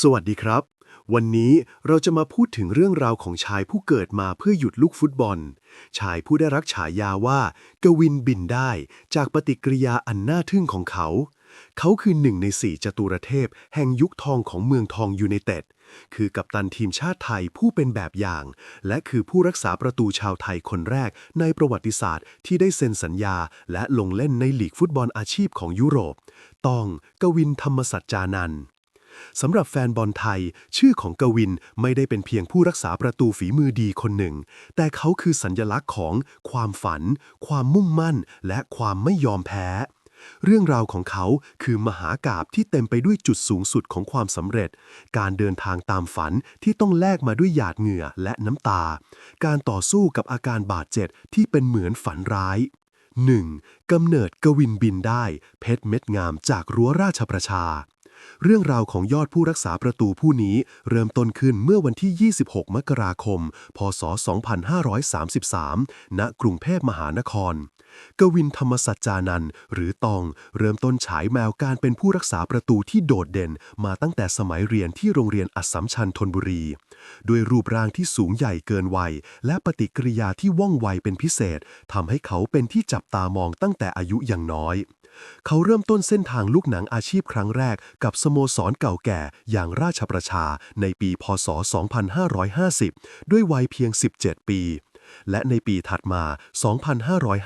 สวัสดีครับ วันนี้เราจะมาพูดถึงเรื่องราวของชายผู้เกิดมาเพื่อหยุดลูกฟุตบอล ชายผู้ได้รับฉายาว่า กวินบินได้ จากปฏิกิริยาอันน่าทึ่งของเขา เขาคือหนึ่งในสี่จตุรเทพ แห่งยุคทองของเมืองทองยูไนเต็ด คือกัปตันทีมชาติไทยผู้เป็นแบบอย่าง และคือผู้รักษาประตูชาวไทยคนแรกในประวัติศาสตร์ที่ได้เซ็นสัญญา และลงเล่นในลีกฟุตบอลอาชีพของยุโรป ต้องกวินธรรมสัจจานันท์ สำหรับแฟนบอลไทย ชื่อของกวินไม่ได้เป็นเพียงผู้รักษาประตูฝีมือดีคนหนึ่ง แต่เขาคือสัญลักษณ์ของความฝัน ความมุ่งมั่น และความไม่ยอมแพ้ เรื่องราวของเขาคือมหากาบที่เต็มไปด้วยจุดสูงสุดของความสำเร็จ การเดินทางตามฝันที่ต้องแลกมาด้วยหยาดเหงื่อและน้ำตา การต่อสู้กับอาการบาดเจ็บที่เป็นเหมือนฝันร้าย 1. กำเนิดกวินบินได้ เพชรเม็ดงามจากรั้วราชประชา เรื่องราวของยอดผู้รักษาประตูผู้นี้เริ่มต้นขึ้นเมื่อวันที่ 26 มกราคม พศ 2533 ณ กรุงเทพมหานคร กวินธรรมสัจจานันท์หรือตอง เริ่มต้นฉายแมวการเป็นผู้รักษาประตูที่โดดเด่น มาตั้งแต่สมัยเรียนที่โรงเรียนอัสสัมชัญธนบุรี ด้วยรูปร่างที่สูงใหญ่เกินวัย และปฏิกิริยาที่ว่องไวเป็นพิเศษทำให้เขาเป็นที่จับตามองตั้งแต่อายุยังน้อย เขาเริ่มต้นเส้นทางลูกหนังอาชีพครั้งแรกกับสโมสรเก่าแก่อย่างราชประชาในปี พศ 2550 ด้วยวัยเพียง 17 ปีและในปีถัดมา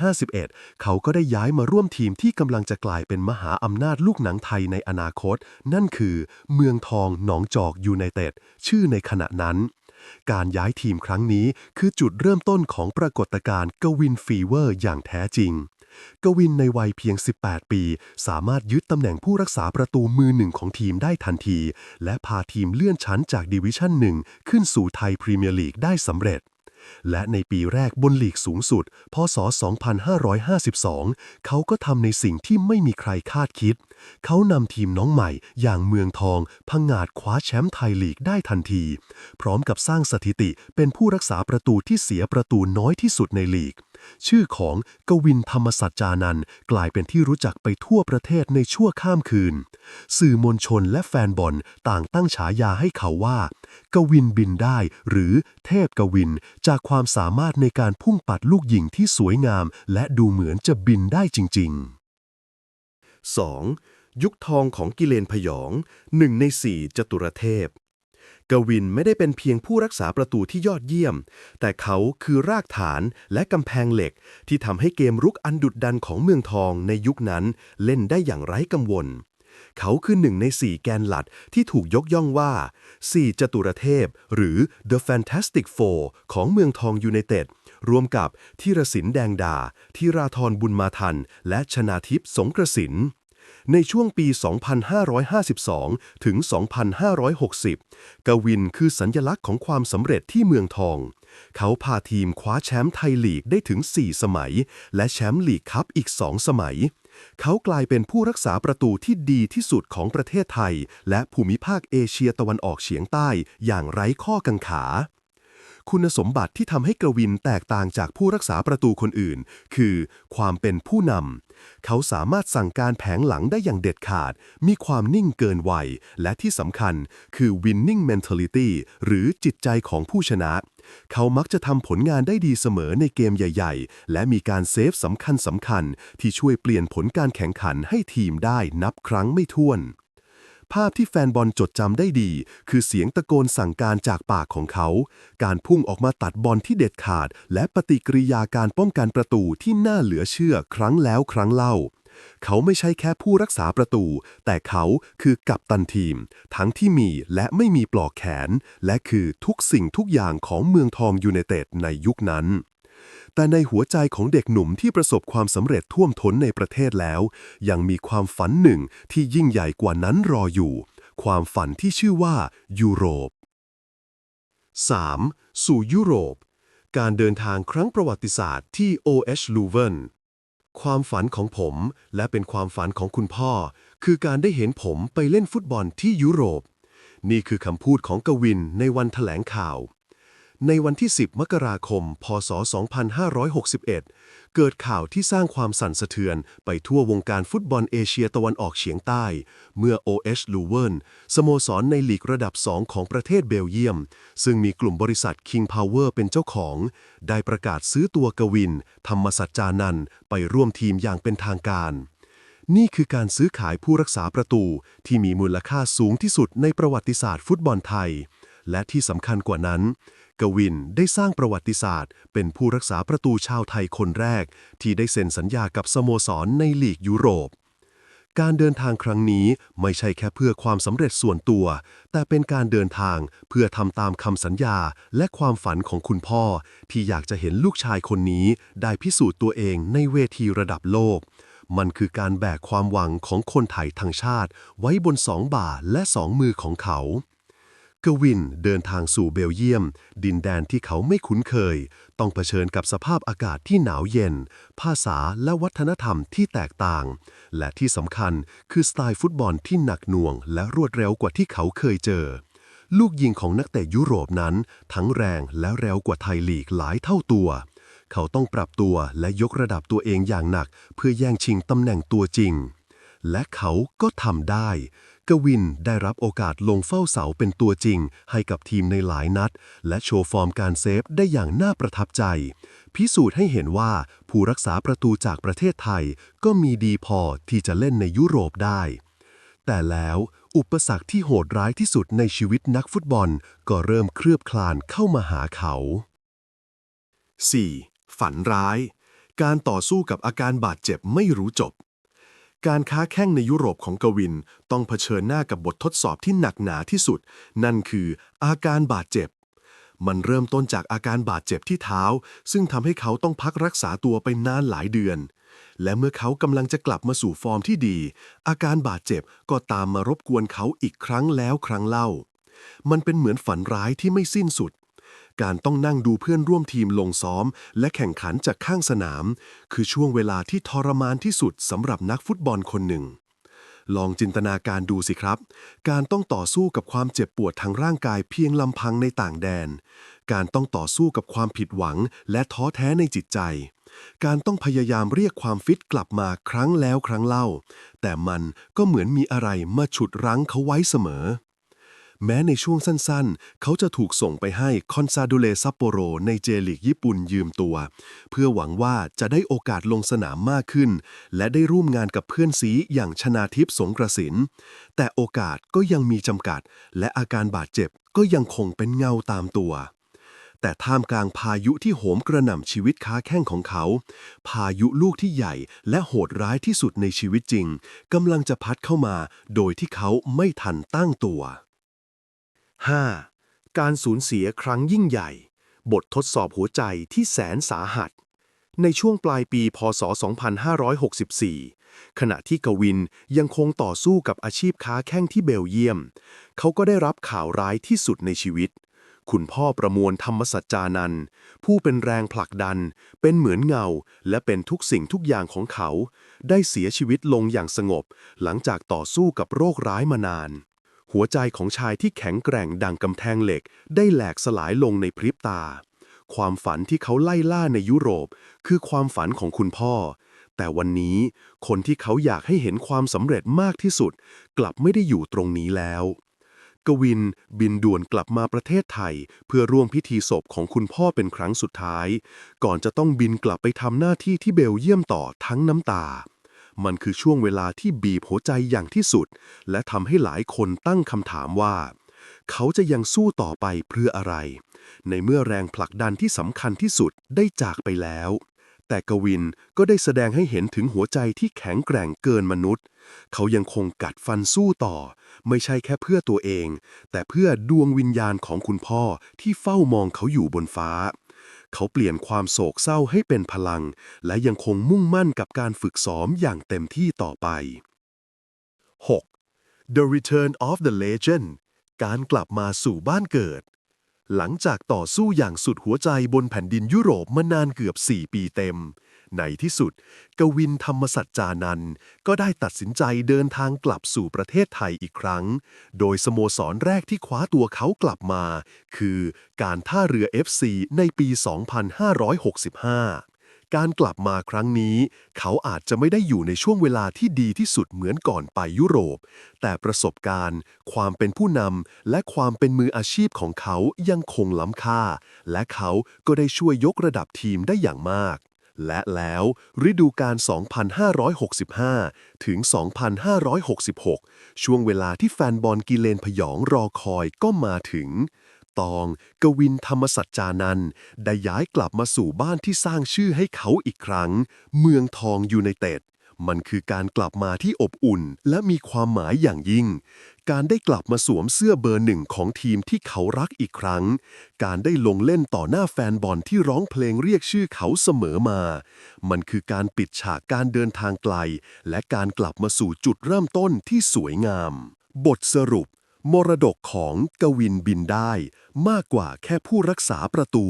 2551 เขาก็ได้ย้ายมาร่วมทีมที่กำลังจะกลายเป็นมหาอำนาจลูกหนังไทยในอนาคต นั่นคือ เมืองทองหนองจอกยูไนเต็ด ชื่อในขณะนั้น การย้ายทีมครั้งนี้คือจุดเริ่มต้นของปรากฏการณ์กวินฟีเวอร์อย่างแท้จริง กวินในวัยเพียง 18 ปี สามารถยึดตำแหน่งผู้รักษาประตูมือหนึ่งของทีมได้ทันที และพาทีมเลื่อนชั้นจากดิวิชั่นหนึ่งขึ้นสู่ไทยพรีเมียร์ลีกได้สำเร็จ และในปีแรกบนลีกสูงสุด พศ 2552 เขาก็ทำในสิ่งที่ไม่มีใครคาดคิด เขานำทีมน้องใหม่อย่างเมืองทอง พังงาดคว้าแชมป์ไทยลีกได้ทันที พร้อมกับสร้างสถิติเป็นผู้รักษาประตูที่เสียประตูน้อยที่สุดในลีก ชื่อของกวินธรรมสัจจานันท์กลายเป็นที่รู้จักไปทั่วประเทศในชั่วข้ามคืน สื่อมวลชนและแฟนบอลต่างตั้งฉายาให้เขาว่า กวินบินได้ หรือเทพกวิน จากความสามารถในการพุ่งปัดลูกหญิงที่สวยงาม และดูเหมือนจะบินได้จริง ๆ 2. ยุคทองของกิเลนพยองหนึ่งในสี่จตุรเทพ กวินไม่ได้เป็นเพียงผู้รักษาประตูที่ยอดเยี่ยม แต่เขาคือรากฐานและกำแพงเหล็ก ที่ทำให้เกมรุกอันดุดดันของเมืองทองในยุคนั้นเล่นได้อย่างไร้กังวล เขาคือหนึ่งในสี่แกนหลัดที่ถูกยกย่องว่าสี่จตุรเทพ หรือ The Fantastic Four ของเมืองทองยูไนเต็ดรวมกับธีรศิลป์แดงดาธีราธรบุญมาทัน และชนาทิพย์สงกระสิน ในช่วงปี 2552 ถึง 2560 กวินคือสัญญลักษณ์ของความสำเร็จที่เมืองทอง เขาพาทีมคว้าแชมป์ไทยลีกได้ถึง 4 สมัย และแชมป์ลีกคัพอีก 2 สมัย เขากลายเป็นผู้รักษาประตูที่ดีที่สุดของประเทศไทย และภูมิภาคเอเชียตะวันออกเฉียงใต้อย่างไร้ข้อกังขา คุณสมบัติที่ทำให้กวินแตกต่างจากผู้รักษาประตูคนอื่น คือความเป็นผู้นำ เขาสามารถสั่งการแผงหลังได้อย่างเด็ดขาด มีความนิ่งเกินวัย และที่สำคัญคือ winning mentality หรือจิตใจของผู้ชนะ เขามักจะทำผลงานได้ดีเสมอในเกมใหญ่ ๆ และมีการเซฟสำคัญสำคัญๆที่ช่วยเปลี่ยนผลการแข่งขันให้ทีมได้นับครั้งไม่ถ้วน ภาพที่แฟนบอลจดจำได้ดี คือเสียงตะโกนสั่งการจากปากของเขา การพุ่งออกมาตัดบอลที่เด็ดขาด และปฏิกิริยาการป้องกันประตูที่น่าเหลือเชื่อครั้งแล้วครั้งเล่า เขาไม่ใช่แค่ผู้รักษาประตู แต่เขาคือกัปตันทีม ทั้งที่มีและไม่มีปลอกแขน และคือทุกสิ่งทุกอย่างของเมืองทองยูไนเต็ดในยุคนั้น แต่ในหัวใจของเด็กหนุ่มที่ประสบความสำเร็จท่วมท้นในประเทศแล้ว ยังมีความฝันหนึ่งที่ยิ่งใหญ่กว่านั้นรออยู่ ความฝันที่ชื่อว่ายุโรป 3. สู่ยุโรป การเดินทางครั้งประวัติศาสตร์ที่ OH Leuven ความฝันของผมและเป็นความฝันของคุณพ่อ คือการได้เห็นผมไปเล่นฟุตบอลที่ยุโรป นี่คือคำพูดของกวินในวันแถลงข่าว ในวันที่ 10 มกราคม พศ 2561 เกิดข่าวที่สร้างความสั่นสะเทือนไปทั่ววงการฟุตบอลเอเชียตะวันออกเฉียงใต้ เมื่อ OH l u v e r n สโมสรในลีกระดับ 2 ของประเทศเบลเยียม ซึ่งมีกลุ่มบริษัท King Power เป็นเจ้าของ ได้ประกาศซื้อตัวกวิน ธรรมสัจจานันท์ไปร่วมทีมอย่างเป็นทางการนี่คือการซื้อขายผู้รักษาประตูที่มีมูลค่าสูงที่สุดในประวัติศาสตร์ฟุตบอลไทย และที่สำคัญกว่านั้น กวินได้สร้างประวัติศาสตร์ เป็นผู้รักษาประตูชาวไทยคนแรก ที่ได้เซ็นสัญญากับสโมสรในลีกยุโรป การเดินทางครั้งนี้ไม่ใช่แค่เพื่อความสำเร็จส่วนตัว แต่เป็นการเดินทางเพื่อทำตามคำสัญญาและความฝันของคุณพ่อ ที่อยากจะเห็นลูกชายคนนี้ได้พิสูจน์ตัวเองในเวทีระดับโลก มันคือการแบกความหวังของคนไทยทั้งชาติ ไว้บนสองบ่าและสองมือของเขา กวินเดินทางสู่เบลเยียม ดินแดนที่เขาไม่คุ้นเคย ต้องเผชิญกับสภาพอากาศที่หนาวเย็น ภาษาและวัฒนธรรมที่แตกต่าง และที่สำคัญคือสไตล์ฟุตบอลที่หนักหน่วง และรวดเร็วกว่าที่เขาเคยเจอ ลูกยิงของนักเตะยุโรปนั้น ทั้งแรงและเร็วกว่าไทยลีกหลายเท่าตัว เขาต้องปรับตัวและยกระดับตัวเองอย่างหนัก เพื่อแย่งชิงตำแหน่งตัวจริงและเขาก็ทำได้ กวินได้รับโอกาสลงเฝ้าเสาเป็นตัวจริง ให้กับทีมในหลายนัด และโชว์ฟอร์มการเซฟได้อย่างน่าประทับใจ พิสูจน์ให้เห็นว่าผู้รักษาประตูจากประเทศไทย ก็มีดีพอที่จะเล่นในยุโรปได้ แต่แล้วอุปสรรคที่โหดร้ายที่สุดในชีวิตนักฟุตบอล ก็เริ่มเคลือบคลานเข้ามาหาเขา 4. ฝันร้าย การต่อสู้กับอาการบาดเจ็บไม่รู้จบ การค้าแข้งในยุโรปของกวินต้องเผชิญหน้ากับบททดสอบที่หนักหนาที่สุด นั่นคืออาการบาดเจ็บ มันเริ่มต้นจากอาการบาดเจ็บที่เท้า ซึ่งทำให้เขาต้องพักรักษาตัวไปนานหลายเดือน และเมื่อเขากำลังจะกลับมาสู่ฟอร์มที่ดี อาการบาดเจ็บก็ตามมารบกวนเขาอีกครั้งแล้วครั้งเล่า มันเป็นเหมือนฝันร้ายที่ไม่สิ้นสุด การต้องนั่งดูเพื่อนร่วมทีมลงซ้อม และแข่งขันจากข้างสนาม คือช่วงเวลาที่ทรมานที่สุดสำหรับนักฟุตบอลคนหนึ่ง ลองจินตนาการดูสิครับ การต้องต่อสู้กับความเจ็บปวดทางร่างกายเพียงลำพังในต่างแดน การต้องต่อสู้กับความผิดหวัง และท้อแท้ในจิตใจ การต้องพยายามเรียกความฟิตกลับมาครั้งแล้วครั้งเล่า แต่มันก็เหมือนมีอะไรมาฉุดรั้งเขาไว้เสมอ แม้ในช่วงสั้นๆ เขาจะถูกส่งไปให้คอนซาดูเลซัปโปโรในเจลีกญี่ปุ่นยืมตัว เพื่อหวังว่าจะได้โอกาสลงสนามมากขึ้น และได้ร่วมงานกับเพื่อนซีอย่างชนาทิพย์สงกระสิน แต่โอกาสก็ยังมีจำกัด และอาการบาดเจ็บก็ยังคงเป็นเงาตามตัว แต่ท่ามกลางพายุที่โหมกระหน่ำชีวิตค้าแข้งของเขา พายุลูกที่ใหญ่และโหดร้ายที่สุดในชีวิตจริงกำลังจะพัดเข้ามา โดยที่เขาไม่ทันตั้งตัว 5. การสูญเสียครั้งยิ่งใหญ่ บททดสอบหัวใจที่แสนสาหัส ในช่วงปลายปีพศ 2564 ขณะที่กวินยังคงต่อสู้กับอาชีพค้าแข้งที่เบลเยียม เขาก็ได้รับข่าวร้ายที่สุดในชีวิต คุณพ่อประมวลธรรมสัจจานันท์ผู้เป็นแรงผลักดัน เป็นเหมือนเงา และเป็นทุกสิ่งทุกอย่างของเขา ได้เสียชีวิตลงอย่างสงบ หลังจากต่อสู้กับโรคร้ายมานาน หัวใจของชายที่แข็งแกร่งดังกำแพงเหล็ก ได้แหลกสลายลงในพริบตา ความฝันที่เขาไล่ล่าในยุโรป คือความฝันของคุณพ่อ แต่วันนี้คนที่เขาอยากให้เห็นความสำเร็จมากที่สุด กลับไม่ได้อยู่ตรงนี้แล้ว กวินบินด่วนกลับมาประเทศไทย เพื่อร่วมพิธีศพของคุณพ่อเป็นครั้งสุดท้าย ก่อนจะต้องบินกลับไปทำหน้าที่ที่เบลเยียมต่อทั้งน้ำตา มันคือช่วงเวลาที่บีบหัวใจอย่างที่สุด และทำให้หลายคนตั้งคำถามว่า เขาจะยังสู้ต่อไปเพื่ออะไร ในเมื่อแรงผลักดันที่สำคัญที่สุดได้จากไปแล้ว แต่กวินก็ได้แสดงให้เห็นถึงหัวใจที่แข็งแกร่งเกินมนุษย์ เขายังคงกัดฟันสู้ต่อ ไม่ใช่แค่เพื่อตัวเอง แต่เพื่อดวงวิญญาณของคุณพ่อที่เฝ้ามองเขาอยู่บนฟ้า เขาเปลี่ยนความโศกเศร้าให้เป็นพลัง และยังคงมุ่งมั่นกับการฝึกซ้อมอย่างเต็มที่ต่อไป 6. The Return of the Legend การกลับมาสู่บ้านเกิด หลังจากต่อสู้อย่างสุดหัวใจบนแผ่นดินยุโรปมานานเกือบ 4 ปีเต็ม ในที่สุด กวินธรรมสัจจานันท์ก็ได้ตัดสินใจเดินทางกลับสู่ประเทศไทยอีกครั้ง โดยสโมสรแรกที่คว้าตัวเขากลับมา คือการท่าเรือ FC ในปี 2565การกลับมาครั้งนี้ เขาอาจจะไม่ได้อยู่ในช่วงเวลาที่ดีที่สุดเหมือนก่อนไปยุโรป แต่ประสบการณ์ ความเป็นผู้นำและความเป็นมืออาชีพของเขายังคงล้ำค่า และเขาก็ได้ช่วยยกระดับทีมได้อย่างมาก และแล้วฤดูกาล 2565 ถึง 2566 ช่วงเวลาที่แฟนบอลกิเลนพยองรอคอยก็มาถึง ตอง กวินธรรมสัจจานันได้ย้ายกลับมาสู่บ้านที่สร้างชื่อให้เขาอีกครั้ง เมืองทองยูไนเต็ด มันคือการกลับมาที่อบอุ่นและมีความหมายอย่างยิ่ง การได้กลับมาสวมเสื้อเบอร์หนึ่งของทีมที่เขารักอีกครั้ง การได้ลงเล่นต่อหน้าแฟนบอลที่ร้องเพลงเรียกชื่อเขาเสมอมา มันคือการปิดฉากการเดินทางไกล และการกลับมาสู่จุดเริ่มต้นที่สวยงาม บทสรุป มรดกของกวินบินได้ มากกว่าแค่ผู้รักษาประตู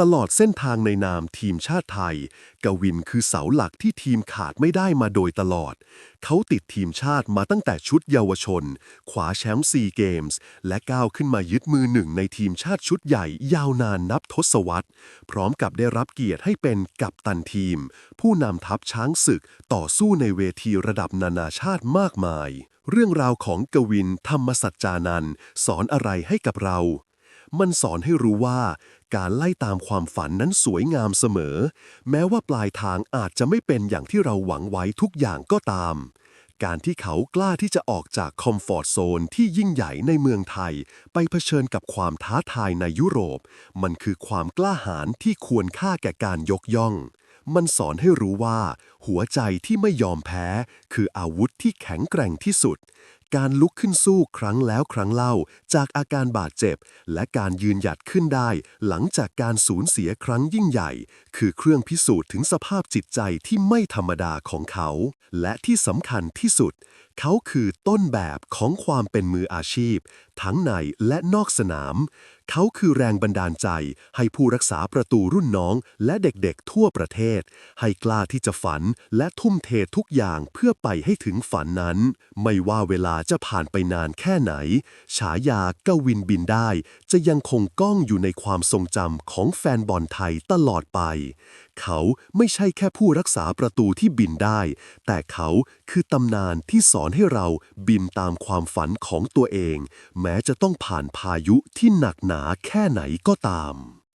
ตลอดเส้นทางในนามทีมชาติไทย กวินคือเสาหลักที่ทีมขาดไม่ได้มาโดยตลอด เขาติดทีมชาติมาตั้งแต่ชุดเยาวชน ขวาแชมป์ซีเกมส์ และก้าวขึ้นมายึดมือหนึ่งในทีมชาติชุดใหญ่ยาวนานนับทศวรรษ พร้อมกับได้รับเกียรติให้เป็นกัปตันทีม ผู้นำทัพช้างศึกต่อสู้ในเวทีระดับนานาชาติมากมาย เรื่องราวของกวินธรรมสัจจานันสอนอะไรให้กับเรามันสอนให้รู้ว่า การไล่ตามความฝันนั้นสวยงามเสมอ แม้ว่าปลายทางอาจจะไม่เป็นอย่างที่เราหวังไว้ทุกอย่างก็ตาม การที่เขากล้าที่จะออกจากคอมฟอร์ตโซนที่ยิ่งใหญ่ในเมืองไทย ไปเผชิญกับความท้าทายในยุโรป มันคือความกล้าหาญที่ควรค่าแก่การยกย่อง มันสอนให้รู้ว่า หัวใจที่ไม่ยอมแพ้ คืออาวุธที่แข็งแกร่งที่สุด การลุกขึ้นสู้ครั้งแล้วครั้งเล่าจากอาการบาดเจ็บ และการยืนหยัดขึ้นได้ หลังจากการสูญเสียครั้งยิ่งใหญ่ คือเครื่องพิสูจน์ถึงสภาพจิตใจที่ไม่ธรรมดาของเขา และที่สำคัญที่สุดเขาคือต้นแบบของความเป็นมืออาชีพ ทั้งในและนอกสนาม เขาคือแรงบันดาลใจ ให้ผู้รักษาประตูรุ่นน้องและเด็กๆทั่วประเทศ ให้กล้าที่จะฝันและทุ่มเททุกอย่างเพื่อไปให้ถึงฝันนั้น ไม่ว่าเวลาจะผ่านไปนานแค่ไหน ฉายากวินบินได้ จะยังคงก้องอยู่ในความทรงจำของแฟนบอลไทยตลอดไปเขาไม่ใช่แค่ผู้รักษาประตูที่บินได้ แต่เขาคือตำนานที่สอนให้เราบินตามความฝันของตัวเอง แม้จะต้องผ่านพายุที่หนักหนาแค่ไหนก็ตาม